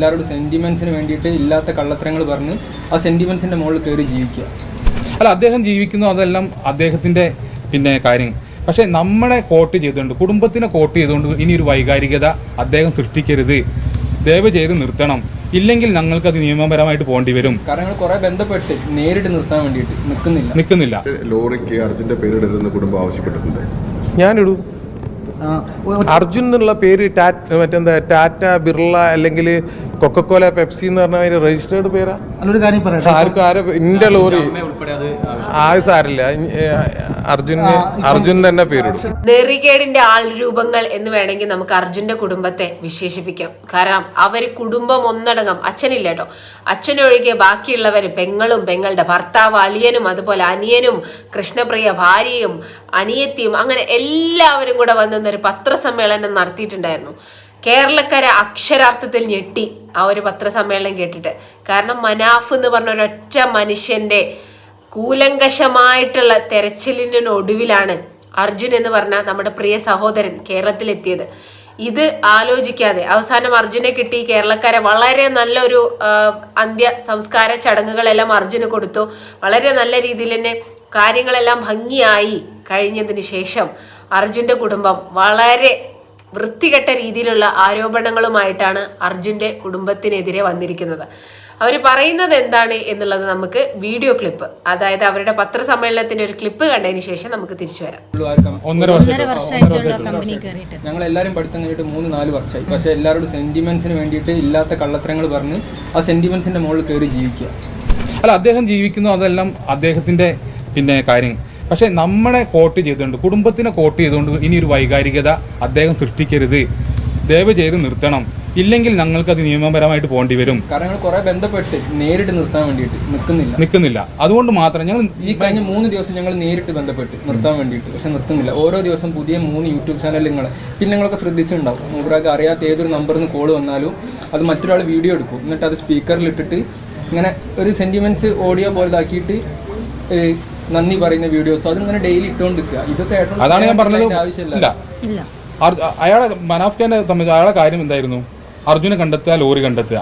എല്ലാവരോടും സെന്റിമെന്റ്സിന് വേണ്ടിയിട്ട് ഇല്ലാത്ത കള്ളത്തരങ്ങൾ പറഞ്ഞ് ആ സെന്റിമെന്റ്സിന്റെ മുകളിൽ കയറി ജീവിക്കുക. അല്ല അദ്ദേഹം ജീവിക്കുന്നു അതെല്ലാം അദ്ദേഹത്തിന്റെ പിന്നെ കാര്യം. പക്ഷേ നമ്മളെ കോട്ട് ചെയ്തുകൊണ്ട് കുടുംബത്തിനെ കോട്ട് ചെയ്തുകൊണ്ട് ഇനി ഒരു വൈകാരികത അദ്ദേഹം സൃഷ്ടിക്കരുത്. ദയവ് ചെയ്ത് നിർത്തണം. ഇല്ലെങ്കിൽ ഞങ്ങൾക്ക് അത് നിയമപരമായിട്ട് പോകേണ്ടി വരും. കാരണം കുറെ ബന്ധപ്പെട്ട് നേരിട്ട് നിർത്താൻ വേണ്ടിയിട്ട് നിൽക്കുന്നില്ല. നിൽക്കുന്നില്ല. ലോറിക്ക് അർജുന്റെ പേരിടരുതെന്ന് കുടുംബം ആവശ്യപ്പെട്ടിട്ടുണ്ട്. ഞാനിടൂ. അർജുൻ എന്നുള്ള പേര് ടാറ്റ് മറ്റെന്താ ടാറ്റ ബിർള അല്ലെങ്കിൽ കൊക്കക്കോല പെപ്സി എന്ന് പറഞ്ഞ രജിസ്റ്റേർഡ് പേരാ? കാര്യം പറയട്ടെ. ആർക്കും ആരും ഇന്റെ ലോറി. ആ സാരില്ല. അർജുൻ അർജുൻ തന്നെ പേരിടും. നെറികേടിന്റെ ആൾ രൂപങ്ങൾ എന്ന് വേണമെങ്കിൽ നമുക്ക് അർജുന്റെ കുടുംബത്തെ വിശേഷിപ്പിക്കാം. കാരണം അവർ കുടുംബം ഒന്നടങ്കം അച്ഛനില്ല കേട്ടോ അച്ഛനൊഴികെ ബാക്കിയുള്ളവർ പെങ്ങളും പെങ്ങളുടെ ഭർത്താവ് അളിയനും അതുപോലെ അനിയനും കൃഷ്ണപ്രിയ ഭാര്യയും അനിയത്തിയും അങ്ങനെ എല്ലാവരും കൂടെ വന്നിരുന്ന ഒരു പത്രസമ്മേളനം നടത്തിയിട്ടുണ്ടായിരുന്നു. കേരളക്കര അക്ഷരാർത്ഥത്തിൽ ഞെട്ടി ആ ഒരു പത്രസമ്മേളനം കേട്ടിട്ട്. കാരണം മനാഫ് എന്ന് പറഞ്ഞ ഒരൊറ്റ മനുഷ്യന്റെ കൂലങ്കശമായിട്ടുള്ള തെരച്ചിലിനൊടുവിലാണ് അർജുൻ എന്ന് പറഞ്ഞ നമ്മുടെ പ്രിയ സഹോദരൻ കേരളത്തിലെത്തിയത്. ഇത് ആലോചിക്കാതെ അവസാനം അർജുനെ കിട്ടി. കേരളക്കാരെ വളരെ നല്ലൊരു അന്ത്യ സംസ്കാര ചടങ്ങുകളെല്ലാം അർജുന് കൊടുത്തു. വളരെ നല്ല രീതിയിൽ തന്നെ കാര്യങ്ങളെല്ലാം ഭംഗിയായി കഴിഞ്ഞതിന് ശേഷം അർജുന്റെ കുടുംബം വളരെ വൃത്തികെട്ട രീതിയിലുള്ള ആരോപണങ്ങളുമായിട്ടാണ് അർജുന്റെ കുടുംബത്തിനെതിരെ വന്നിരിക്കുന്നത്. അവർ പറയുന്നത് എന്താണ് എന്നുള്ളത് നമുക്ക് വീഡിയോ ക്ലിപ്പ് അതായത് അവരുടെ പത്രസമ്മേളനത്തിന്റെ ഒരു ക്ലിപ്പ് കണ്ടതിന് ശേഷം നമുക്ക് തിരിച്ചു വരാം. ഒന്നര വർഷമായിട്ടുള്ള കമ്പനി ഞങ്ങൾ എല്ലാവരും പഠിത്തം കഴിഞ്ഞിട്ട് മൂന്ന് നാല് വർഷമായി. പക്ഷേ എല്ലാവരോടും സെന്റിമെന്റ്സിന് വേണ്ടിയിട്ട് ഇല്ലാത്ത കള്ളത്തരങ്ങൾ പറഞ്ഞ് ആ സെന്റിമെന്റ്സിന്റെ മുകളിൽ കയറി ജീവിക്കുക. അല്ല അദ്ദേഹം ജീവിക്കുന്നു അതെല്ലാം അദ്ദേഹത്തിന്റെ പിന്നെ കാര്യം. പക്ഷേ നമ്മളെ കോട്ട് ചെയ്തുകൊണ്ട് കുടുംബത്തിനെ കോട്ട് ചെയ്തുകൊണ്ട് ഇനി ഒരു വൈകാരികത അദ്ദേഹം സൃഷ്ടിക്കരുത്. ദയവ് ചെയ്ത് നിർത്തണം. ഇല്ലെങ്കിൽ ഞങ്ങൾക്ക് അത് നിയമപരമായിട്ട് പോകേണ്ടി വരും. കാരണം കുറെ ബന്ധപ്പെട്ട് നേരിട്ട് നിർത്താൻ വേണ്ടിയിട്ട് നിൽക്കുന്നില്ല. നിൽക്കുന്നില്ല. അതുകൊണ്ട് മാത്രം ഞങ്ങൾ ഈ കഴിഞ്ഞ മൂന്ന് ദിവസം ഞങ്ങൾ നേരിട്ട് ബന്ധപ്പെട്ട് നിർത്താൻ വേണ്ടിയിട്ട് പക്ഷെ നിർത്തുന്നില്ല. ഓരോ ദിവസം പുതിയ മൂന്ന് യൂട്യൂബ് ചാനൽ നിങ്ങൾ പിന്നെ നിങ്ങളൊക്കെ ശ്രദ്ധിച്ചിട്ടുണ്ടാവും. മൂപ്പരാൾക്ക് അറിയാത്ത ഏതൊരു നമ്പറിൽ നിന്ന് കോൾ വന്നാലും അത് മറ്റൊരാൾ വീഡിയോ എടുക്കും. എന്നിട്ട് അത് സ്പീക്കറിൽ ഇട്ടിട്ട് ഇങ്ങനെ ഒരു സെന്റിമെന്റ്സ് ഓഡിയോ പോലെ ഇതാക്കിയിട്ട് നന്ദി പറയുന്ന വീഡിയോസ് അതിങ്ങനെ ഡെയിലി ഇട്ടുകൊണ്ടിരിക്കുക ഇതൊക്കെ അതാണ് ഞാൻ പറഞ്ഞത്. ആവശ്യമില്ല. അയാളെ മനാഫ് ഖാനെ സംബന്ധിച്ച് അയാളെ കാര്യം എന്തായിരുന്നു? അർജുനെ കണ്ടെത്തുക ലോറി കണ്ടെത്തുക.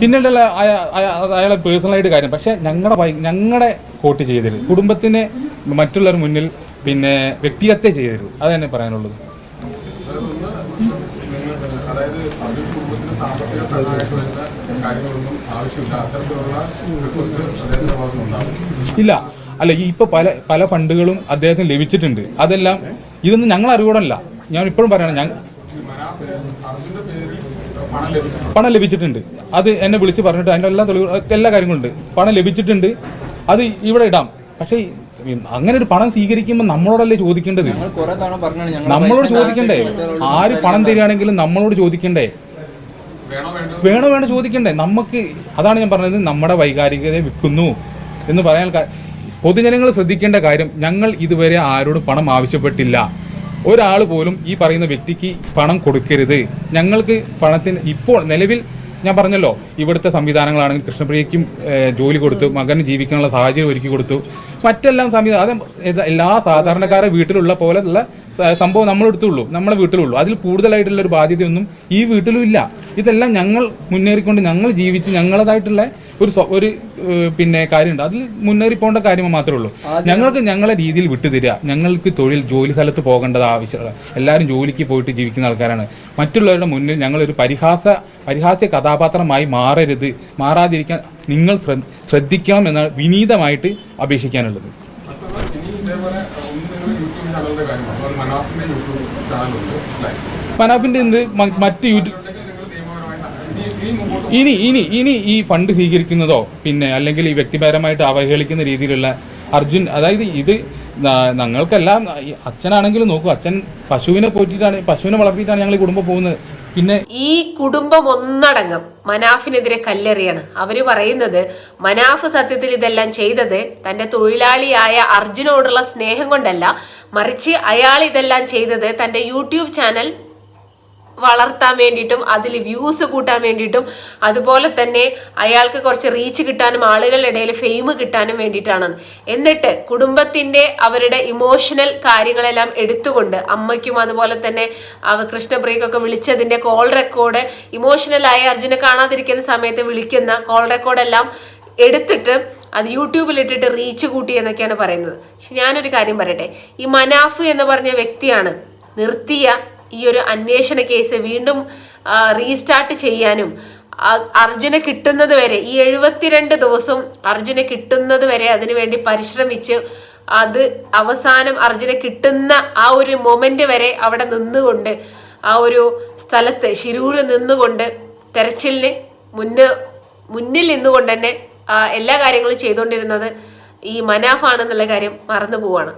പിന്നെ അയ- അയ- അത് അയാളെ പേഴ്സണലായിട്ട് കാര്യം. പക്ഷേ ഞങ്ങളുടെ ഞങ്ങളുടെ കോട്ട് ചെയ്തരുത് കുടുംബത്തിന് മറ്റുള്ളവർ മുന്നിൽ പിന്നെ വ്യക്തിഹത്യ ചെയ്തരുത് അത് തന്നെ പറയാനുള്ളത്. അതായത് അത് കുടുംബത്തിന് സാമ്പത്തിക സഹായമായിട്ട് വരുന്ന കാര്യങ്ങളൊന്നും ആവശ്യമില്ല അത്തരത്തിലുള്ള റിക്വസ്റ്റ് അദ്ദേഹത്തിന്റെ ഇല്ല. അല്ല ഈ ഇപ്പൊ പല പല ഫണ്ടുകളും അദ്ദേഹത്തിന് ലഭിച്ചിട്ടുണ്ട്. അതെല്ലാം ഇതൊന്നും ഞങ്ങൾ അറിവോടല്ല. ഞാൻ ഇപ്പോഴും പറയണം ഞാൻ അർജുന്റെ പേരിൽ പണം ലഭിച്ചിട്ടുണ്ട്. അത് എന്നെ വിളിച്ച് പറഞ്ഞിട്ട് അതിന്റെ എല്ലാ തെളിവ് എല്ലാ കാര്യങ്ങളുണ്ട് പണം ലഭിച്ചിട്ടുണ്ട്. അത് ഇവിടെ ഇടാം. പക്ഷേ അങ്ങനെ ഒരു പണം സ്വീകരിക്കുമ്പോൾ നമ്മളോടല്ലേ ചോദിക്കേണ്ടത്? നമ്മളോട് ചോദിക്കണ്ടേ? ആര് പണം തരികയാണെങ്കിലും നമ്മളോട് ചോദിക്കണ്ടേ? വേണോ വേണോ ചോദിക്കണ്ടേ? നമുക്ക് അതാണ് ഞാൻ പറഞ്ഞത് നമ്മുടെ വൈകാരികതയെ വിൽക്കുന്നു എന്ന് പറയാൻ പൊതുജനങ്ങൾ ശ്രദ്ധിക്കേണ്ട കാര്യം ഞങ്ങൾ ഇതുവരെ ആരോടും പണം ആവശ്യപ്പെട്ടില്ല. ഒരാൾ പോലും ഈ പറയുന്ന വ്യക്തിക്ക് പണം കൊടുക്കരുത്. ഞങ്ങൾക്ക് പണത്തിന് ഇപ്പോൾ നിലവിൽ ഞാൻ പറഞ്ഞല്ലോ ഇവിടുത്തെ സംവിധാനങ്ങളാണെങ്കിൽ കൃഷ്ണപ്രിയയ്ക്കും ജോലി കൊടുത്തു മകന് ജീവിക്കാനുള്ള സാഹചര്യം ഒരുക്കി കൊടുത്തു. മറ്റെല്ലാം സംവിധാനം എല്ലാ സാധാരണക്കാരെ വീട്ടിലുള്ള പോലെയുള്ള സംഭവം നമ്മളെടുത്തുള്ളൂ നമ്മളെ വീട്ടിലുള്ളൂ. അതിൽ കൂടുതലായിട്ടുള്ള ഒരു ബാധ്യതയൊന്നും ഈ വീട്ടിലും ഇല്ല. ഇതെല്ലാം ഞങ്ങൾ മുന്നേറിക്കൊണ്ട് ഞങ്ങൾ ജീവിച്ച് ഞങ്ങളതായിട്ടുള്ള ഒരു ഒരു പിന്നെ കാര്യമുണ്ട്. അതിൽ മുന്നേറി പോകേണ്ട കാര്യം മാത്രമേ ഉള്ളൂ. ഞങ്ങൾക്ക് ഞങ്ങളെ രീതിയിൽ വിട്ടുതരിക. ഞങ്ങൾക്ക് തൊഴിൽ ജോലി സ്ഥലത്ത് പോകേണ്ടത് ആവശ്യമുള്ള എല്ലാവരും ജോലിക്ക് പോയിട്ട് ജീവിക്കുന്ന ആൾക്കാരാണ്. മറ്റുള്ളവരുടെ മുന്നിൽ ഞങ്ങളൊരു പരിഹാസ പരിഹാസ്യ കഥാപാത്രമായി മാറരുത്. മാറാതിരിക്കാൻ നിങ്ങൾ ശ്ര- ശ്രദ്ധിക്കണം എന്നാണ് വിനീതമായിട്ട് അപേക്ഷിക്കാനുള്ളത്. മനാഫിന്റെ എന്ത്? മറ്റ് യൂട്യൂബ് ഇനി ഇനി ഇനി ഈ ഫണ്ട് സ്വീകരിക്കുന്നതോ പിന്നെ അല്ലെങ്കിൽ ഈ വ്യക്തിപരമായിട്ട് അവഹേളിക്കുന്ന രീതിയിലുള്ള അർജുൻ അതായത് ഇത് ഞങ്ങൾക്കെല്ലാം അച്ഛനാണെങ്കിലും നോക്കൂ അച്ഛൻ പശുവിനെ പോറ്റിയിട്ടാണ് പശുവിനെ വളർത്തിയിട്ടാണ് ഞങ്ങൾ കുടുംബം പോകുന്നത്. പിന്നെ ഈ കുടുംബം ഒന്നടങ്കം മനാഫിനെതിരെ കല്ലെറിയാണ്. അവർ പറയുന്നത് മനാഫ് സത്യത്തിൽ ഇതെല്ലാം ചെയ്തത് തന്റെ തൊഴിലാളിയായ അർജുനോടുള്ള സ്നേഹം കൊണ്ടല്ല മറിച്ച് അയാൾ ഇതെല്ലാം ചെയ്തത് തന്റെ യൂട്യൂബ് ചാനൽ വളർത്താൻ വേണ്ടിയിട്ടും അതിൽ വ്യൂസ് കൂട്ടാൻ വേണ്ടിയിട്ടും അതുപോലെ തന്നെ അയാൾക്ക് കുറച്ച് റീച്ച് കിട്ടാനും ആളുകളുടെ ഇടയിൽ ഫെയിം കിട്ടാനും വേണ്ടിയിട്ടാണ്. എന്നിട്ട് കുടുംബത്തിന്റെ അവരുടെ ഇമോഷണൽ കാര്യങ്ങളെല്ലാം എടുത്തുകൊണ്ട് അമ്മയ്ക്കും അതുപോലെ തന്നെ അവ കൃഷ്ണപ്രിയക്കൊക്കെ വിളിച്ചതിന്റെ കോൾ റെക്കോർഡ് ഇമോഷണലായി അർജുനെ കാണാതിരിക്കുന്ന സമയത്ത് വിളിക്കുന്ന കോൾ റെക്കോർഡെല്ലാം എടുത്തിട്ട് അത് യൂട്യൂബിൽ ഇട്ടിട്ട് റീച്ച് കൂട്ടി എന്നൊക്കെയാണ് പറയുന്നത്. പക്ഷെ ഞാനൊരു കാര്യം പറയട്ടെ. ഈ മനാഫ് എന്ന് പറഞ്ഞ വ്യക്തിയാണ് നിർത്തിയ ഈ ഒരു അന്വേഷണ കേസ് വീണ്ടും റീസ്റ്റാർട്ട് ചെയ്യാനും അർജുന കിട്ടുന്നത് വരെ ഈ എഴുപത്തിരണ്ട് ദിവസം അർജുന കിട്ടുന്നത് വരെ അതിനുവേണ്ടി പരിശ്രമിച്ച് അത് അവസാനം അർജുന കിട്ടുന്ന ആ ഒരു മൊമെന്റ് വരെ അവിടെ നിന്നുകൊണ്ട് ആ ഒരു സ്ഥലത്ത് ശിരൂരിൽ നിന്നുകൊണ്ട് തെരച്ചിലിന് മുന്ന് മുന്നിൽ നിന്നുകൊണ്ട് തന്നെ എല്ലാ കാര്യങ്ങളും ചെയ്തുകൊണ്ടിരുന്നത് ഈ മനാഫാണെന്നുള്ള കാര്യം മറന്നു പോവാണ്.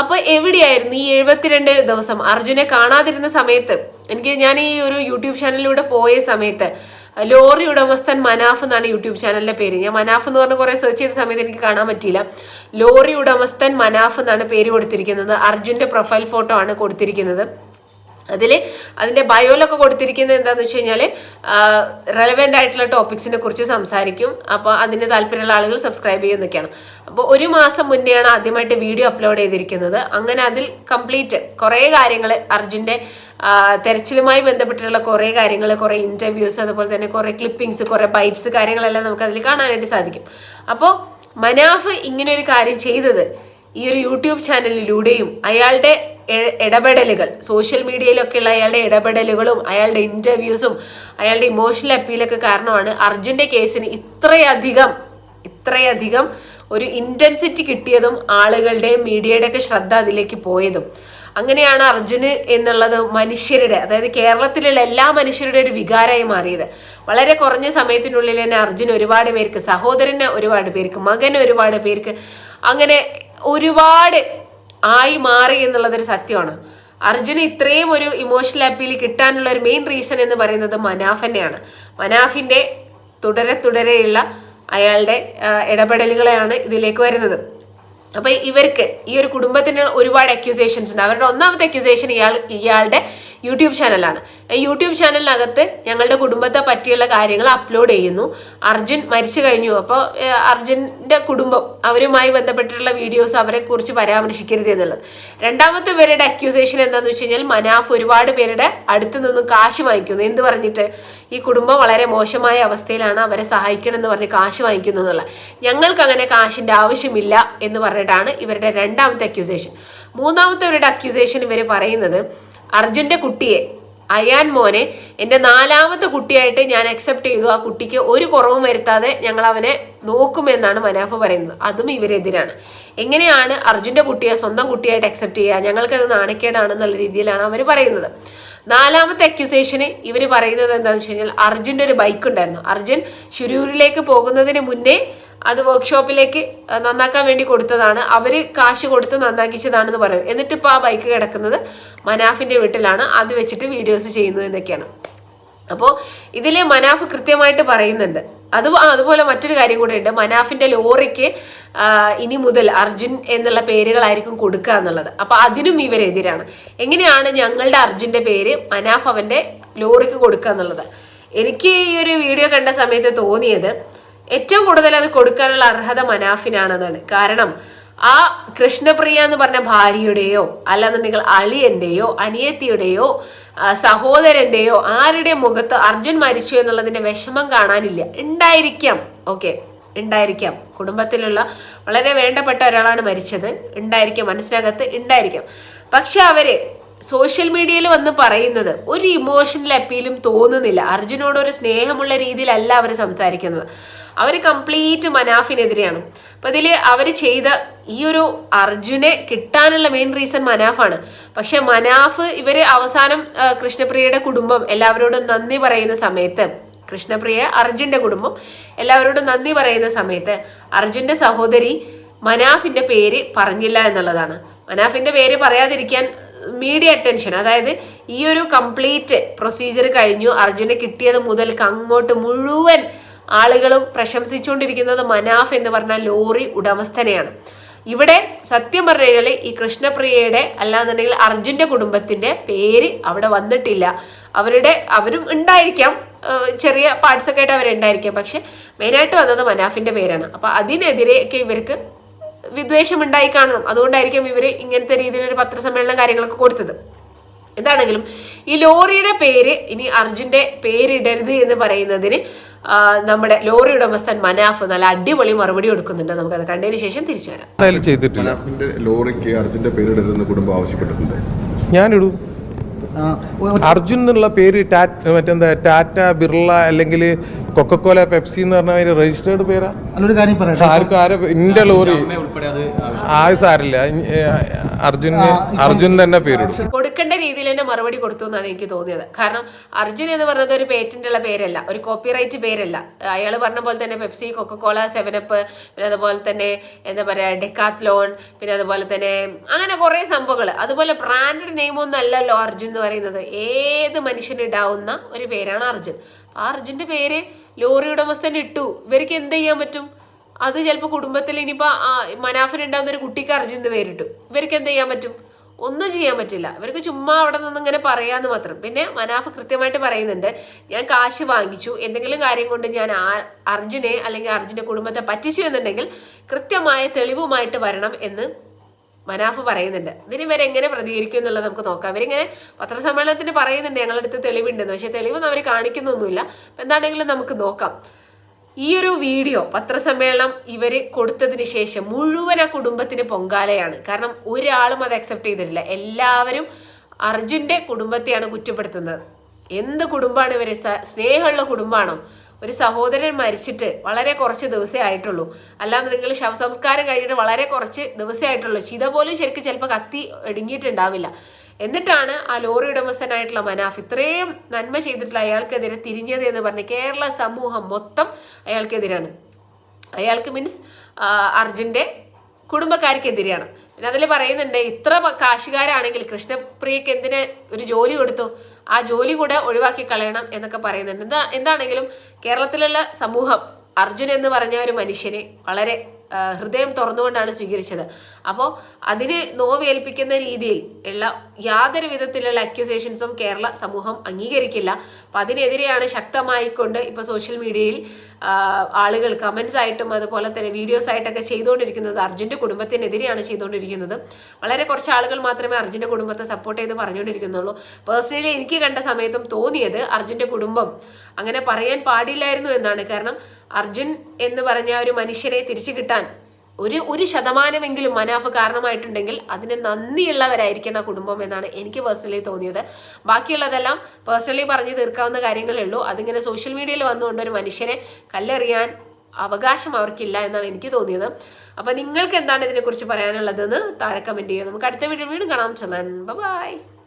അപ്പൊ എവിടെയായിരുന്നു ഈ എഴുപത്തിരണ്ട് ദിവസം? അർജുനെ കാണാതിരുന്ന സമയത്ത് എനിക്ക് ഞാൻ ഈ ഒരു യൂട്യൂബ് ചാനലിലൂടെ പോയ സമയത്ത് ലോറി ഉടമസ്ഥൻ മനാഫ് എന്നാണ് യൂട്യൂബ് ചാനലിന്റെ പേര്. ഞാൻ മനാഫ് എന്ന് പറഞ്ഞ കുറെ സെർച്ച് ചെയ്ത സമയത്ത് എനിക്ക് കാണാൻ പറ്റിയില്ല. ലോറി ഉടമസ്ഥൻ മനാഫ് എന്നാണ് പേര് കൊടുത്തിരിക്കുന്നത്. അർജുന്റെ പ്രൊഫൈൽ ഫോട്ടോ ആണ് കൊടുത്തിരിക്കുന്നത്. അതിൽ അതിന്റെ ബയോയിലൊക്കെ കൊടുത്തിരിക്കുന്നത് എന്താണെന്ന് വെച്ച് കഴിഞ്ഞാൽ റെലവെന്റ് ആയിട്ടുള്ള ടോപ്പിക്സിനെ കുറിച്ച് സംസാരിക്കും. അപ്പോൾ അതിന് താല്പര്യമുള്ള ആളുകൾ സബ്സ്ക്രൈബ് ചെയ്യുന്നൊക്കെയാണ് അപ്പോൾ ഒരു മാസം മുന്നെയാണ് ആദ്യമായിട്ട് വീഡിയോ അപ്ലോഡ് ചെയ്തിരിക്കുന്നത്. അങ്ങനെ അതിൽ കംപ്ലീറ്റ് കുറേ കാര്യങ്ങൾ അർജുന്റെ തെരച്ചിലുമായി ബന്ധപ്പെട്ടിട്ടുള്ള കുറേ കാര്യങ്ങൾ കുറേ ഇന്റർവ്യൂസ് അതുപോലെ തന്നെ കുറേ ക്ലിപ്പിങ്സ് കുറേ ബൈറ്റ്സ് കാര്യങ്ങളെല്ലാം നമുക്ക് അതിൽ കാണാനായിട്ട് സാധിക്കും. അപ്പോൾ മനാഫ് ഇങ്ങനെ ഒരു കാര്യം ചെയ്തത് ഈ ഒരു യൂട്യൂബ് ചാനലിലൂടെയും അയാളുടെ ഇടപെടലുകൾ. സോഷ്യൽ മീഡിയയിലൊക്കെയുള്ള അയാളുടെ ഇടപെടലുകളും അയാളുടെ ഇന്റർവ്യൂസും അയാളുടെ ഇമോഷണൽ അപ്പീലൊക്കെ കാരണമാണ് അർജുന്റെ കേസിന് ഇത്രയധികം ഇത്രയധികം ഒരു ഇന്റൻസിറ്റി കിട്ടിയതും ആളുകളുടെയും മീഡിയയുടെ ഒക്കെ ശ്രദ്ധ അതിലേക്ക് പോയതും. അങ്ങനെയാണ് അർജുന് എന്നുള്ളത് മനുഷ്യരുടെ അതായത് കേരളത്തിലുള്ള എല്ലാ മനുഷ്യരുടെ ഒരു വികാരമായി മാറിയത്. വളരെ കുറഞ്ഞ സമയത്തിനുള്ളിൽ തന്നെ അർജുൻ ഒരുപാട് പേർക്ക് സഹോദരന് ഒരുപാട് പേർക്ക് മകന് ഒരുപാട് പേർക്ക് അങ്ങനെ ഒരുപാട് ആയി മാറി എന്നുള്ളതൊരു സത്യമാണ്. അർജുന് ഇത്രയും ഒരു ഇമോഷണൽ അപ്പീൽ കിട്ടാനുള്ള ഒരു മെയിൻ റീസൺ എന്ന് പറയുന്നത് മനാഫിന്റെയാണ് മനാഫിന്റെ തുടരെ തുടരെയുള്ള അയാളുടെ ഇടപെടലുകളെയാണ് ഇതിലേക്ക് വരുന്നത്. അപ്പോൾ ഇവർക്ക് ഈ ഒരു കുടുംബത്തിന് ഒരുപാട് അക്യൂസേഷൻസ് ഉണ്ട്. അവരുടെ ഒന്നാമത്തെ അക്യൂസേഷൻ ഇയാൾ ഇയാളുടെ യൂട്യൂബ് ചാനലാണ്. യൂട്യൂബ് ചാനലിനകത്ത് ഞങ്ങളുടെ കുടുംബത്തെ പറ്റിയുള്ള കാര്യങ്ങൾ അപ്ലോഡ് ചെയ്യുന്നു. അർജുൻ മരിച്ചു കഴിഞ്ഞു. അപ്പോൾ അർജുന്റെ കുടുംബം അവരുമായി ബന്ധപ്പെട്ടിട്ടുള്ള വീഡിയോസ് അവരെക്കുറിച്ച് പരാമർശിക്കരുത് എന്നുള്ളത്. രണ്ടാമത്തെ പേരുടെ അക്യൂസേഷൻ എന്താണെന്ന് വെച്ച് കഴിഞ്ഞാൽ മനാഫ് ഒരുപാട് പേരുടെ അടുത്ത് നിന്ന് കാശ് വാങ്ങിക്കുന്നു. എന്ത് പറഞ്ഞിട്ട്? ഈ കുടുംബം വളരെ മോശമായ അവസ്ഥയിലാണ് അവരെ സഹായിക്കണം എന്ന് പറഞ്ഞ് കാശ് വാങ്ങിക്കുന്നു എന്നുള്ളത് ഞങ്ങൾക്ക് അങ്ങനെ കാശിന്റെ ആവശ്യമില്ല എന്ന് പറഞ്ഞിട്ടാണ് ഇവരുടെ രണ്ടാമത്തെ അക്യൂസേഷൻ മൂന്നാമത്തെ ഇവരുടെ അക്യൂസേഷൻ ഇവർ പറയുന്നത് അർജുന്റെ കുട്ടിയെ അയാൻ മോനെ എന്റെ നാലാമത്തെ കുട്ടിയായിട്ട് ഞാൻ അക്സെപ്റ്റ് ചെയ്തു. ആ കുട്ടിക്ക് ഒരു കുറവും വരുത്താതെ ഞങ്ങൾ അവനെ നോക്കുമെന്നാണ് മനാഫ് പറയുന്നത്. അതും ഇവരെതിരാണ്. എങ്ങനെയാണ് അർജുന്റെ കുട്ടിയെ സ്വന്തം കുട്ടിയായിട്ട് അക്സെപ്റ്റ് ചെയ്യുക? ഞങ്ങൾക്കത് നാണക്കേടാണെന്നുള്ള രീതിയിലാണ് അവർ പറയുന്നത്. നാലാമത്തെ അക്യൂസേഷന് ഇവർ പറയുന്നത് എന്താണെന്ന് വെച്ച് കഴിഞ്ഞാൽ അർജുന്റെ ഒരു ബൈക്ക് ഉണ്ടായിരുന്നു. അർജുൻ ശുരൂരിലേക്ക് പോകുന്നതിന് മുന്നേ അത് വർക്ക്ഷോപ്പിലേക്ക് നന്നാക്കാൻ വേണ്ടി കൊടുത്തതാണ്. അവർ കാശ് കൊടുത്ത് നന്നാക്കിച്ചതാണെന്ന് പറയുന്നത്. എന്നിട്ട് ഇപ്പോൾ ആ ബൈക്ക് കിടക്കുന്നത് മനാഫിന്റെ വീട്ടിലാണ്. അത് വെച്ചിട്ട് വീഡിയോസ് ചെയ്യുന്നു എന്നൊക്കെയാണ് അപ്പോൾ ഇതിൽ മനാഫ് കൃത്യമായിട്ട് പറയുന്നുണ്ട്. അത് അതുപോലെ മറ്റൊരു കാര്യം കൂടെ ഉണ്ട്. മനാഫിന്റെ ലോറിക്ക് ഇനി മുതൽ അർജുൻ എന്നുള്ള പേരുകളായിരിക്കും കൊടുക്കുക എന്നുള്ളത്. അപ്പൊ അതിനും ഇവരെതിരാണ്. എങ്ങനെയാണ് ഞങ്ങളുടെ അർജുന്റെ പേര് മനാഫ് അവന്റെ ലോറിക്ക് കൊടുക്കുക എന്നുള്ളത്? എനിക്ക് ഈ ഒരു വീഡിയോ കണ്ട സമയത്ത് തോന്നിയത് ഏറ്റവും കൂടുതൽ അത് കൊടുക്കാനുള്ള അർഹത മനാഫിനാണെന്നാണ്. കാരണം ആ കൃഷ്ണപ്രിയ എന്ന് പറഞ്ഞ ഭാര്യയുടെയോ അല്ലാന്നുണ്ടെങ്കിൽ അളിയന്റെയോ അനിയത്തിയുടെയോ സഹോദരന്റെയോ ആരുടെ മുഖത്ത് അർജുൻ മരിച്ചു എന്നുള്ളതിന്റെ വിഷമം കാണാനില്ല. ഉണ്ടായിരിക്കാം. ഓക്കെ. ഉണ്ടായിരിക്കാം. കുടുംബത്തിലുള്ള വളരെ വേണ്ടപ്പെട്ട ഒരാളാണ് മരിച്ചത്. ഉണ്ടായിരിക്കാം. മനസ്സിനകത്ത് ഉണ്ടായിരിക്കാം. പക്ഷെ അവർ സോഷ്യൽ മീഡിയയിൽ വന്ന് പറയുന്നത് ഒരു ഇമോഷണൽ അപ്പീലും തോന്നുന്നില്ല. അർജുനോട് ഒരു സ്നേഹമുള്ള രീതിയിലല്ല അവർ സംസാരിക്കുന്നത്. അവർ കംപ്ലീറ്റ് മനാഫിനെതിരെയാണ്. അപ്പൊ അതിൽ അവർ ചെയ്ത ഈ ഒരു അർജുനെ കിട്ടാനുള്ള മെയിൻ റീസൺ മനാഫാണ്. പക്ഷെ മനാഫ് ഇവർ അവസാനം കൃഷ്ണപ്രിയയുടെ കുടുംബം എല്ലാവരോടും നന്ദി പറയുന്ന സമയത്ത് കൃഷ്ണപ്രിയ അർജുന്റെ കുടുംബം എല്ലാവരോടും നന്ദി പറയുന്ന സമയത്ത് അർജുന്റെ സഹോദരി മനാഫിന്റെ പേര് പറഞ്ഞില്ല എന്നുള്ളതാണ്. മനാഫിന്റെ പേര് പറയാതിരിക്കാൻ മീഡിയ അറ്റൻഷൻ അതായത് ഈ ഒരു കംപ്ലീറ്റ് പ്രൊസീജിയർ കഴിഞ്ഞു അർജുനെ കിട്ടിയത് മുതൽക്ക് അങ്ങോട്ട് മുഴുവൻ ആളുകളും പ്രശംസിച്ചുകൊണ്ടിരിക്കുന്നത് മനാഫ് എന്ന് പറഞ്ഞ ലോറി ഉടമസ്ഥനെയാണ്. ഇവിടെ സത്യം പറഞ്ഞു കഴിഞ്ഞാൽ ഈ കൃഷ്ണപ്രിയയുടെ അല്ലാന്നുണ്ടെങ്കിൽ അർജുന്റെ കുടുംബത്തിന്റെ പേര് അവിടെ വന്നിട്ടില്ല. അവരുടെ അവരും ഉണ്ടായിരിക്കാം ചെറിയ പാർട്സൊക്കെ ആയിട്ട് അവരുണ്ടായിരിക്കാം. പക്ഷെ മെയിനായിട്ട് വന്നത് മനാഫിന്റെ പേരാണ്. അപ്പൊ അതിനെതിരെയൊക്കെ ഇവർക്ക് വിദ്വേഷം ഉണ്ടായി കാണണം. അതുകൊണ്ടായിരിക്കും ഇവർ ഇങ്ങനത്തെ രീതിയിലൊരു പത്രസമ്മേളനം കാര്യങ്ങളൊക്കെ കൊടുത്തത്. എന്താണെങ്കിലും ഈ ലോറിയുടെ പേര് ഇനി അർജുന്റെ പേരിടരുത് എന്ന് പറയുന്നതിന് നമ്മുടെ ലോറി ഉടമസ്ഥൻ മനാഫ് നല്ല അടിപൊളി മറുപടി കൊടുക്കുന്നുണ്ട്. നമുക്കത് കണ്ടതിന് ശേഷം തിരിച്ചു വരാം. ചെയ്തിട്ടില്ല. മനാഫിന്റെ ലോറിക്ക് അർജുന്റെ പേരിടരുതെന്ന് കുടുംബം ആവശ്യപ്പെട്ടിട്ടുണ്ട്. ഞാനിടും. അർജുൻ എന്നുള്ള പേര് ടാറ്റ മറ്റെന്താ ടാറ്റ ബിർള അല്ലെങ്കിൽ കൊക്കക്കോല പെപ്സി എന്ന് പറഞ്ഞ അതിന്റെ രജിസ്റ്റേർഡ് പേരാ? ആർക്കും ആരെ ഇന്റെ ലോറി. ആയ സാരില്ല അർജുന് അർജുൻ തന്നെ പേരിടും. കൊടുക്കേണ്ട രീതിയിൽ തന്നെ മറുപടി കൊടുത്തു എന്നാണ് എനിക്ക് തോന്നിയത്. കാരണം അർജുൻ എന്ന് പറഞ്ഞത് ഒരു പേറ്റന്റ് ഉള്ള പേരല്ല. ഒരു കോപ്പിറൈറ്റ് പേരല്ല. അയാൾ പറഞ്ഞ പോലെ തന്നെ പെപ്സി കൊക്കക്കോള സെവനപ്പ് പിന്നെ അതുപോലെ തന്നെ എന്താ പറയാ ഡെക്കാത്ലോൺ പിന്നെ അതുപോലെ തന്നെ അങ്ങനെ കുറേ സംഭവങ്ങൾ അതുപോലെ ബ്രാൻഡഡ് നെയിമൊന്നും അല്ലല്ലോ അർജുൻ എന്ന് പറയുന്നത്. ഏത് മനുഷ്യനിടാവുന്ന ഒരു പേരാണ് അർജുൻ. ആ അർജുന്റെ പേര് ലോറി ഉടമസ്ഥൻ ഇട്ടു. ഇവർക്ക് എന്ത് ചെയ്യാൻ പറ്റും? അത് ചിലപ്പോൾ കുടുംബത്തിൽ ഇനിയിപ്പോൾ മനാഫിന് ഉണ്ടാകുന്ന ഒരു കുട്ടിക്ക് അർജുന്റെ പേരിട്ടു. ഇവർക്ക് എന്ത് ചെയ്യാൻ പറ്റും? ഒന്നും ചെയ്യാൻ പറ്റില്ല. ഇവർക്ക് ചുമ്മാ അവിടെ നിന്ന് ഇങ്ങനെ പറയാമെന്ന് മാത്രം. പിന്നെ മനാഫ് കൃത്യമായിട്ട് പറയുന്നുണ്ട് ഞാൻ കാശ് വാങ്ങിച്ചു. എന്തെങ്കിലും കാര്യം കൊണ്ട് ഞാൻ അർജുനെ അല്ലെങ്കിൽ അർജുന്റെ കുടുംബത്തെ പറ്റിച്ചു എന്നുണ്ടെങ്കിൽ കൃത്യമായ തെളിവുമായിട്ട് വരണം എന്ന് മനാഫ് പറയുന്നുണ്ട്. ഇതിന് ഇവരെങ്ങനെ പ്രതികരിക്കും എന്നുള്ളത് നമുക്ക് നോക്കാം. ഇവരിങ്ങനെ പത്രസമ്മേളനത്തിന് പറയുന്നുണ്ട് ഞങ്ങളുടെ അടുത്ത് തെളിവുണ്ടെന്ന്. പക്ഷേ തെളിവൊന്നും അവർ കാണിക്കുന്നൊന്നുമില്ല. അപ്പം എന്താണെങ്കിലും നമുക്ക് നോക്കാം. ഈ ഒരു വീഡിയോ പത്രസമ്മേളനം ഇവർ കൊടുത്തതിന് ശേഷം മുഴുവൻ ആ കുടുംബത്തിന് പൊങ്കാലയാണ്. കാരണം ഒരാളും അത് അക്സെപ്റ്റ് ചെയ്തിട്ടില്ല. എല്ലാവരും അർജുന്റെ കുടുംബത്തെയാണ് കുറ്റപ്പെടുത്തുന്നത്. എന്ത് കുടുംബമാണ് ഇവർ സ്നേഹമുള്ള കുടുംബമാണോ? ഒരു സഹോദരൻ മരിച്ചിട്ട് വളരെ കുറച്ച് ദിവസമേ ആയിട്ടുള്ളൂ. അല്ലാന്നുണ്ടെങ്കിൽ ശവസംസ്കാരം കഴിഞ്ഞിട്ട് വളരെ കുറച്ച് ദിവസമേ ആയിട്ടുള്ളൂ. ചിത പോലും ശരിക്കും ചിലപ്പോൾ കത്തി ഇടുങ്ങിയിട്ടുണ്ടാവില്ല. എന്നിട്ടാണ് ആ ലോറി ഉടമസ്ഥനായിട്ടുള്ള മനാഫ് ഇത്രയും നന്മ ചെയ്തിട്ടുള്ള അയാൾക്കെതിരെ തിരിഞ്ഞത് എന്ന് പറഞ്ഞ് കേരള സമൂഹം മൊത്തം അയാൾക്കെതിരാണ്. അയാൾക്ക് മീൻസ് അർജുന്റെ കുടുംബക്കാർക്കെതിരെയാണ്. പിന്നെ അതിൽ പറയുന്നുണ്ട് ഇത്ര കാശുകാരാണെങ്കിൽ കൃഷ്ണപ്രിയക്ക് എന്തിന് ഒരു ജോലി കൊടുത്തു? ആ ജോലി കൂടെ ഒഴിവാക്കി കളയണം എന്നൊക്കെ പറയുന്നുണ്ട്. എന്താ എന്താണെങ്കിലും കേരളത്തിലുള്ള സമൂഹം അർജുൻ എന്ന് പറഞ്ഞ ഒരു മനുഷ്യനെ വളരെ ഹൃദയം തുറന്നുകൊണ്ടാണ് സ്വീകരിച്ചത്. അപ്പോൾ അതിന് നോവേൽപ്പിക്കുന്ന രീതിയിൽ ഉള്ള യാതൊരു വിധത്തിലുള്ള അക്യൂസേഷൻസും കേരള സമൂഹം അംഗീകരിക്കില്ല. അപ്പം അതിനെതിരെയാണ് ശക്തമായിക്കൊണ്ട് ഇപ്പോൾ സോഷ്യൽ മീഡിയയിൽ ആളുകൾ കമൻസ് ആയിട്ടും അതുപോലെ തന്നെ വീഡിയോസ് ആയിട്ടൊക്കെ ചെയ്തുകൊണ്ടിരിക്കുന്നത് അർജുന്റെ കുടുംബത്തിനെതിരെയാണ് ചെയ്തുകൊണ്ടിരിക്കുന്നത്. വളരെ കുറച്ച് ആളുകൾ മാത്രമേ അർജുന്റെ കുടുംബത്തെ സപ്പോർട്ട് ചെയ്ത് പറഞ്ഞുകൊണ്ടിരിക്കുന്നുള്ളൂ. പേഴ്സണലി എനിക്ക് കണ്ട സമയത്തും തോന്നിയത് അർജുന്റെ കുടുംബം അങ്ങനെ പറയാൻ പാടില്ലായിരുന്നു എന്നാണ്. കാരണം അർജുൻ എന്ന് പറഞ്ഞ ഒരു മനുഷ്യരെ തിരിച്ചു കിട്ടാൻ ഒരു ഒരു ശതമാനമെങ്കിലും മനാഫ് കാരണമായിട്ടുണ്ടെങ്കിൽ അതിന് നന്ദിയുള്ളവരായിരിക്കണം കുടുംബം എന്നാണ് എനിക്ക് പേഴ്സണലി തോന്നിയത്. ബാക്കിയുള്ളതെല്ലാം പേഴ്സണലി പറഞ്ഞ് തീർക്കാവുന്ന കാര്യങ്ങളേ ഉള്ളൂ. അതിങ്ങനെ സോഷ്യൽ മീഡിയയിൽ വന്നുകൊണ്ട് ഒരു മനുഷ്യനെ കല്ലെറിയാൻ അവകാശം അവർക്കില്ല എന്നാണ് എനിക്ക് തോന്നിയത്. അപ്പം നിങ്ങൾക്ക് എന്താണ് ഇതിനെക്കുറിച്ച് പറയാനുള്ളതെന്ന് താഴെ കമന്റ് ചെയ്യുക. നമുക്ക് അടുത്ത വീഡിയോ വീണ്ടും കാണാം. ചെല്ലാൻ. ബൈ